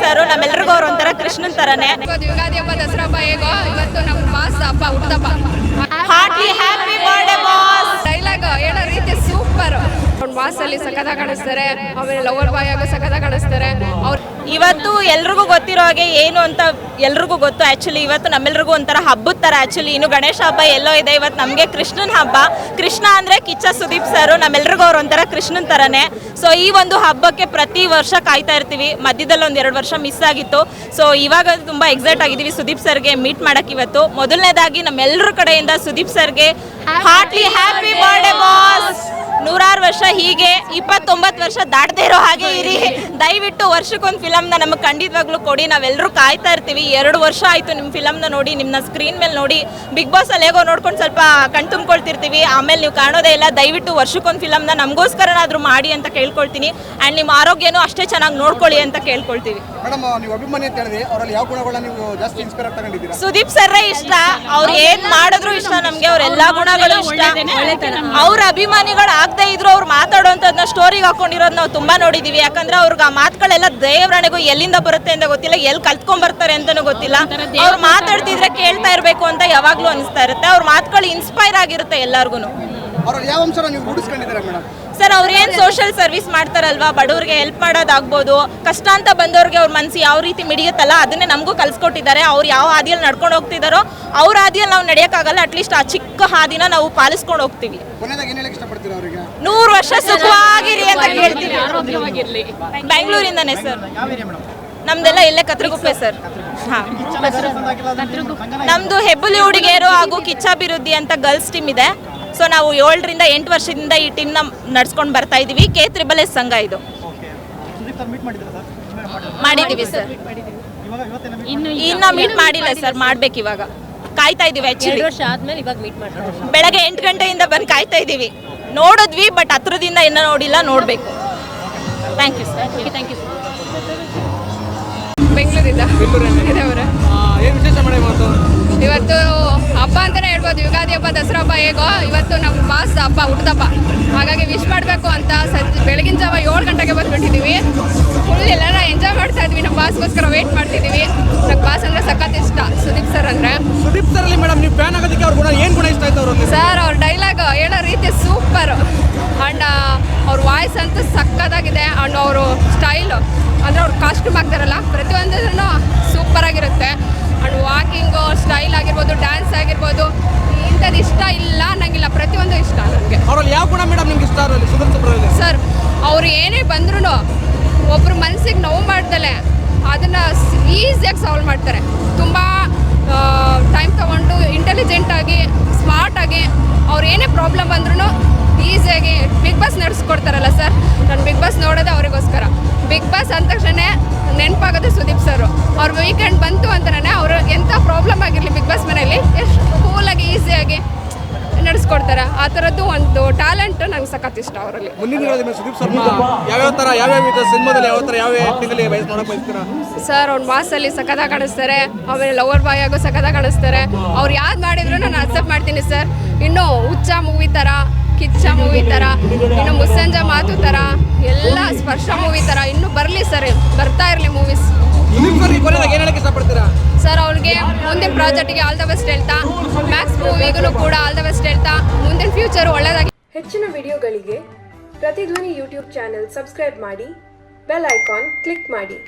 Sir ನಮ್ಮೆಲ್ರಿಗೂ ಅವ್ರು ಒಂಥರ ಕೃಷ್ಣನ್ ತರನೇ. ಯುಗಾದಿ ಹಬ್ಬ ದಸರಾ ಹಬ್ಬ ಹೇಗೋ ಇವತ್ತು ನಮ್ಮ ಬಾಸ್ ಹಬ್ಬ ಹುಟ್ಟಪ್ಪ ಹಾರ್ಟ್ಲಿ ಹ್ಯಾಪಿ ಬರ್ಡೇ ಬಾಸ್ ಅಲ್ಲಿ ಸಖತ ಕಾಣಿಸ್ತಾರೆ, ಆಮೇಲೆ ಲವರ್ ಬಾಯ್ ಆಗೋ ಸಖತ ಕಾಣಿಸ್ತಾರೆ. ಅವ್ರು ಇವತ್ತು ಎಲ್ರಿಗೂ ಗೊತ್ತಿರೋ ಹಾಗೆ ಏನು ಅಂತ ಎಲ್ರಿಗೂ ಗೊತ್ತು. ಆ್ಯಕ್ಚುಲಿ ಇವತ್ತು ನಮ್ಮೆಲ್ರಿಗೂ ಒಂಥರ ಹಬ್ಬದ ಥರ ಆ್ಯಕ್ಚುಲಿ ಇನ್ನು ಗಣೇಶ ಹಬ್ಬ ಎಲ್ಲೋ ಇದೆ. ಇವತ್ತು ನಮಗೆ ಕೃಷ್ಣನ ಹಬ್ಬ. ಕೃಷ್ಣ ಅಂದರೆ ಕಿಚ್ಚ ಸುದೀಪ್ ಸರ್, ನಮ್ಮೆಲ್ರಿಗೂ ಅವ್ರು ಒಂಥರ ಕೃಷ್ಣನ ಥರನೇ ಸೊ ಈ ಒಂದು ಹಬ್ಬಕ್ಕೆ ಪ್ರತಿ ವರ್ಷ ಕಾಯ್ತಾ ಇರ್ತೀವಿ. ಮಧ್ಯದಲ್ಲಿ ಒಂದು ಎರಡು ವರ್ಷ ಮಿಸ್ ಆಗಿತ್ತು. ಸೊ ಇವಾಗ ತುಂಬ ಎಕ್ಸೈಟ್ ಆಗಿದ್ದೀವಿ ಸುದೀಪ್ ಸರ್ಗೆ ಮೀಟ್ ಮಾಡೋಕ್ಕೆ ಇವತ್ತು. ಮೊದಲನೇದಾಗಿ ನಮ್ಮೆಲ್ಲರ ಕಡೆಯಿಂದ ಸುದೀಪ್ ಸರ್ಗೆ ಹಾರ್ಟ್ಲಿ ಹ್ಯಾಪಿ ಬರ್ಡೇ ಬಾಸ್ ವರ್ಷ ಹೀಗೆ ಇಪ್ಪತ್ತೊಂಬತ್ತು ವರ್ಷ ದಾಟದೇ ಇರೋ ಹಾಗೆ ಇರಿ. ದಯವಿಟ್ಟು ವರ್ಷಕ್ಕೊಂದು ಫಿಲಮ್ನ ನಮಗೆ ಖಂಡಿತವಾಗ್ಲೂ ಕೊಡಿ. ನಾವೆಲ್ಲರೂ ಕಾಯ್ತಾ ಇರ್ತೀವಿ. ಎರಡು ವರ್ಷ ಆಯಿತು ನಿಮ್ಮ ಫಿಲಮ್ನ ನೋಡಿ ನಿಮ್ಮನ್ನ ಸ್ಕ್ರೀನ್ ಮೇಲೆ ನೋಡಿ. ಬಿಗ್ ಬಾಸ್ ಅಲ್ಲಿ ಹೇಗೋ ನೋಡ್ಕೊಂಡು ಸ್ವಲ್ಪ ಕಣ್ ತುಂಬ್ಕೊಳ್ತಿರ್ತೀವಿ. ಆಮೇಲೆ ನೀವು ಕಾಣೋದೇ ಇಲ್ಲ. ದಯವಿಟ್ಟು ವರ್ಷಕ್ಕೊಂದು ಫಿಲಮ್ನ ನಮಗೋಸ್ಕರನಾದರೂ ಮಾಡಿ ಅಂತ ಕೇಳ್ಕೊಳ್ತೀನಿ. ಆ್ಯಂಡ್ ನಿಮ್ಮ ಆರೋಗ್ಯನೂ ಅಷ್ಟೇ ಚೆನ್ನಾಗಿ ನೋಡ್ಕೊಳ್ಳಿ ಅಂತ ಕೇಳ್ಕೊಳ್ತೀವಿ. ಮೇಡಮ್ ನೀವು ಅಭಿಮಾನಿ ಅಂತ ಹೇಳಿದ್ರೆ ಅವರಲ್ಲಿ ಯಾವ ಗುಣಗಳನ್ನ ನೀವು ಜಾಸ್ತಿ ಇನ್ಸ್ಪೈರ್ ಆಗಿ ತಗೊಂಡಿದ್ದೀರಾ? ಸುದೀಪ್ ಸರ್ರೇ ಇಷ್ಟ ಅವ್ರು ಏನ್ ಮಾಡಿದ್ರು ಇಷ್ಟ ನಮ್ಗೆ ಅವ್ರ ಎಲ್ಲಾ ಗುಣಗಳು ಇಷ್ಟ. ಅವ್ರ ಅಭಿಮಾನಿಗಳು ಆಗದೆ ಇದ್ರು ಅವ್ರು ಮಾತಾಡುವಂತದ್ನ ಸ್ಟೋರಿಗೆ ಹಾಕೊಂಡಿರೋದ್ ನಾವು ತುಂಬಾ ನೋಡಿದೀವಿ. ಯಾಕಂದ್ರೆ ಅವ್ರಿಗೆ ಆ ಮಾತುಗಳೆಲ್ಲ ದೇವರಣೆಗೂ ಎಲ್ಲಿಂದ ಬರುತ್ತೆ ಅಂತ ಗೊತ್ತಿಲ್ಲ ಎಲ್ಲಿ ಕಲ್ತ್ಕೊಂಡ್ ಬರ್ತಾರೆ ಅಂತಾನೂ ಗೊತ್ತಿಲ್ಲ. ಅವ್ರು ಮಾತಾಡ್ತಿದ್ರೆ ಕೇಳ್ತಾ ಇರ್ಬೇಕು ಅಂತ ಯಾವಾಗ್ಲೂ ಅನಿಸ್ತಾ ಇರುತ್ತೆ. ಅವ್ರ ಮಾತುಗಳು ಇನ್ಸ್ಪೈರ್ ಆಗಿರುತ್ತೆ ಎಲ್ಲಾರ್ಗು ಅವರಲ್ಲಿ ಯಾವ ಅಂಶನ ನೀವು ರೂಢಿಸ್ಕೊಂಡಿದ್ದೀರಾ ಮೇಡಮ್? ಸರ್ ಅವ್ರು ಏನು ಸೋಷಿಯಲ್ ಸರ್ವಿಸ್ ಮಾಡ್ತಾರಲ್ವಾ? ಬಡವ್ರಿಗೆ ಹೆಲ್ಪ್ ಮಾಡೋದಾಗ್ಬೋದು. ಕಷ್ಟ ಅಂತ ಬಂದವ್ರಿಗೆ ಅವ್ರ ಮನಸ್ಸು ಯಾವ ರೀತಿ ಮಿಡಿಯುತ್ತಲ್ಲ ಅದನ್ನೇ ನಮಗೂ ಕಲಿಸ್ಕೊಟ್ಟಿದ್ದಾರೆ. ಅವ್ರು ಯಾವ ಹಾದಿಯಲ್ಲಿ ನಡ್ಕೊಂಡು ಹೋಗ್ತಿದ್ದಾರೋ ಅವ್ರ ಹಾದಿಯಲ್ಲಿ ನಾವು ನಡೆಯೋಕ್ಕಾಗಲ್ಲ. ಅಟ್ಲೀಸ್ಟ್ ಆ ಚಿಕ್ಕ ಹಾದಿನ ನಾವು ಪಾಲಿಸ್ಕೊಂಡು ಹೋಗ್ತೀವಿ. ಕೊನೆಯದಾಗಿ ಏನು ಹೇಳಕ್ಕೆ ಇಷ್ಟಪಡ್ತೀರಾ ಅವರಿಗೆ? ನೂರು ವರ್ಷ ಸುಖವಾಗಿರಿ ಅಂತ ಕೇಳ್ತೀವಿ ಬೆಂಗಳೂರಿಂದನೇ ಸರ್. ನಮ್ದೆಲ್ಲ ಇಲ್ಲೇ ಕತ್ರಗುಪ್ಪೆ ಸರ್. ಹಾಂ. ನಮ್ದು ಹೆಬ್ಬುಲಿ ಹುಡುಗಿಯರು ಹಾಗೂ ಕಿಚ್ಚಾಭಿವೃದ್ಧಿ ಅಂತ ಗರ್ಲ್ಸ್ ಟೀಮ್ ಇದೆ. ಸೊ ನಾವು ಏಳರಿಂದ ಎಂಟು ವರ್ಷದಿಂದ ಈ ಟೀಮ್ನ ನಡ್ಸ್ಕೊಂಡು ಬರ್ತಾ ಇದ್ದೀವಿ ಕೆ ತ್ರಿಬಲ್ ಎಸ್ ಸಂಘ ಇದು. ಮಾಡಿದ್ದೀವಿ ಸರ್ ಇನ್ನ ಮೀಟ್ ಮಾಡಿಲ್ಲ ಸರ್ ಮಾಡ್ಬೇಕು ಇವಾಗ. ಕಾಯ್ತಾ ಇದೀವಿ ಆಕ್ಚುಲಿ ವರ್ಷ ಆದ್ಮೇಲೆ ಇವಾಗ ಮೀಟ್ ಮಾಡ್ತಾರೆ ಬೆಳಗ್ಗೆ ಎಂಟು ಗಂಟೆಯಿಂದ ಬಂದು ಕಾಯ್ತಾ ಇದ್ದೀವಿ ನೋಡಿದ್ವಿ ಬಟ್ ಹತ್ರದಿಂದ ಇನ್ನೂ ನೋಡಿಲ್ಲ ನೋಡಬೇಕು. Thank you sir thank you ಬೆಂಗಳೂರಿಂದ. ದಸರಾ ಹಬ್ಬ ಹೇಗೋ ಇವತ್ತು ನಮ್ಮ ಬಾಸ್ ಹಬ್ಬ ಹುಟ್ಟದಪ್ಪ ಹಾಗಾಗಿ ವಿಶ್ ಮಾಡಬೇಕು ಅಂತ ಸಂಜೆ ಬೆಳಗಿನ ಜಾವ ಏಳು ಗಂಟೆಗೆ ಬಂದ್ಬಿಟ್ಟಿದ್ದೀವಿ ಫುಲ್ ಎಲ್ಲರ ಎಂಜಾಯ್ ಮಾಡ್ತಾ ಇದ್ವಿ. ನಮ್ಮ ಬಾಸ್ಗೋಸ್ಕರ ವೇಟ್ ಮಾಡ್ತಿದ್ದೀವಿ ನಂಗೆ ಬಾಸ್ ಅಂದರೆ ಸಖತ್ ಇಷ್ಟ ಸುದೀಪ್ ಸರ್ ಅಂದರೆ. ಸುದೀಪ್ ಸರ್ ಅಲ್ಲಿ ಮೇಡಮ್ ನೀವು ಫ್ಯಾನ್ ಆಗೋದಕ್ಕೆ ಅವ್ರ ಗುಣ ಏನು ಗುಣ ಇಷ್ಟ ಆಯ್ತು ಅವರು ಸರ್ ಅವ್ರ ಡೈಲಾಗ್ ಹೇಳೋ ರೀತಿ ಸೂಪರ್ ಆ್ಯಂಡ್ ಅವ್ರ ವಾಯ್ಸ್ ಅಂತೂ ಸಖತ್ತಾಗಿದೆ. ಆ್ಯಂಡ್ ಅವರು ಸ್ಟೈಲು ಅಂದರೆ ಅವ್ರು ಕಾಸ್ಟ್ಯೂಮ್ ಹಾಕ್ತಾರಲ್ಲ ಅವ್ರು ಏನೇ ಬಂದ್ರೂ ಒಬ್ರು ಮನಸ್ಸಿಗೆ ನೋವು ಮಾಡ್ದಲೆ, ಅದನ್ನು ಈಸಿಯಾಗಿ ಸಾಲ್ವ್ ಮಾಡ್ತಾರೆ. ತುಂಬ ಟೈಮ್ ತೊಗೊಂಡು ಇಂಟೆಲಿಜೆಂಟಾಗಿ ಸ್ಮಾರ್ಟಾಗಿ ಅವ್ರು ಏನೇ ಪ್ರಾಬ್ಲಮ್ ಬಂದ್ರೂ ಈಸಿಯಾಗಿ ಬಿಗ್ ಬಾಸ್ ನಡೆಸ್ಕೊಡ್ತಾರಲ್ಲ ಸರ್ ನಾನು ಬಿಗ್ ಬಾಸ್ ನೋಡೋದೇ ಅವರಿಗೋಸ್ಕರ. ಬಿಗ್ ಬಾಸ್ ಅಂದ ತಕ್ಷಣ ನೆನಪಾಗೋದು ಸುದೀಪ್ ಸರ್ ಅವ್ರ ವೀಕೆಂಡ್ ಬಂತು ಅಂತಲೇ ಅವರು ಎಂಥ ಪ್ರಾಬ್ಲಮ್ ಆಗಿರಲಿ ಬಿಗ್ ಬಾಸ್ ಮನೆಯಲ್ಲಿ? ಎಷ್ಟು ಕೂಲಾಗಿ ಈಸಿಯಾಗಿ ನಡೆಸ್ಕೊಡ್ತಾರೆ. ಆ ಥರದ್ದು ಒಂದು ಟ್ಯಾಲೆಂಟ್ ನಂಗೆ ಸಖತ್ ಇಷ್ಟ ಅವರಲ್ಲಿ. ಮುಂದಿನ ದಿನಗಳಲ್ಲಿ ಸುದೀಪ್ ಸರ್ಮಾ ಯಾವ್ಯಾವ ಥರ ಯಾವ್ಯಾವ ವಿಧ ಸಿನಿಮಾದಲ್ಲಿ ಯಾವ ಥರ ಯಾವ ಆ್ಯಕ್ಟಿಂಗಲ್ಲಿ ಬಯಸ್ ನೋಡಕ್ಕೆ ಬಯಸ್ತೀರಾ? ಸರ್ ಅವ್ನ ಮಾಸಲ್ಲಿ ಸಖತ ಕಾಣಿಸ್ತಾರೆ. ಆಮೇಲೆ ಲವರ್ ಬಾಯ್ ಆಗೋ ಸಖತ ಕಾಣಿಸ್ತಾರೆ. ಅವ್ರು ಯಾವ್ದು ಮಾಡಿದ್ರು ನಾನು ಅಕ್ಸೆಪ್ಟ್ ಮಾಡ್ತೀನಿ ಸರ್ ಇನ್ನು ಹುಚ್ಚ ಮೂವಿ ಥರ ಕಿಚ್ಚ ಮೂವಿ ಥರ ಇನ್ನು ಮುಸ್ಸಂಜ ಮಾತು ಥರ ಎಲ್ಲ ಸ್ಪರ್ಶ ಮೂವಿ ಥರ ಇನ್ನೂ ಬರಲಿ ಸರ್ ಬರ್ತಾ ಇರಲಿ ಮೂವೀಸ್ ಸರ್ ಅವ್ರಿಗೆ ಮುಂದಿನ ಪ್ರಾಜೆಕ್ಟ್ಗೆ ಆಲ್ ದ ಬೆಸ್ಟ್ ಹೇಳ್ತಾ. ಮ್ಯಾಕ್ಸ್ ಮೂವಿಗೂ ಕೂಡ ಆಲ್ ದ ಬೆಸ್ಟ್ ಹೇಳ್ತಾ. ಮುಂದಿನ ಫ್ಯೂಚರ್ ಒಳ್ಳೆದಾಗಿ ಹೆಚ್ಚಿನ ವಿಡಿಯೋಗಳಿಗೆ ಪ್ರತಿಧ್ವನಿ ಯೂಟ್ಯೂಬ್ ಚಾನೆಲ್ ಸಬ್ಸ್ಕ್ರೈಬ್ ಮಾಡಿ, ಬೆಲ್ ಐಕಾನ್ ಕ್ಲಿಕ್ ಮಾಡಿ.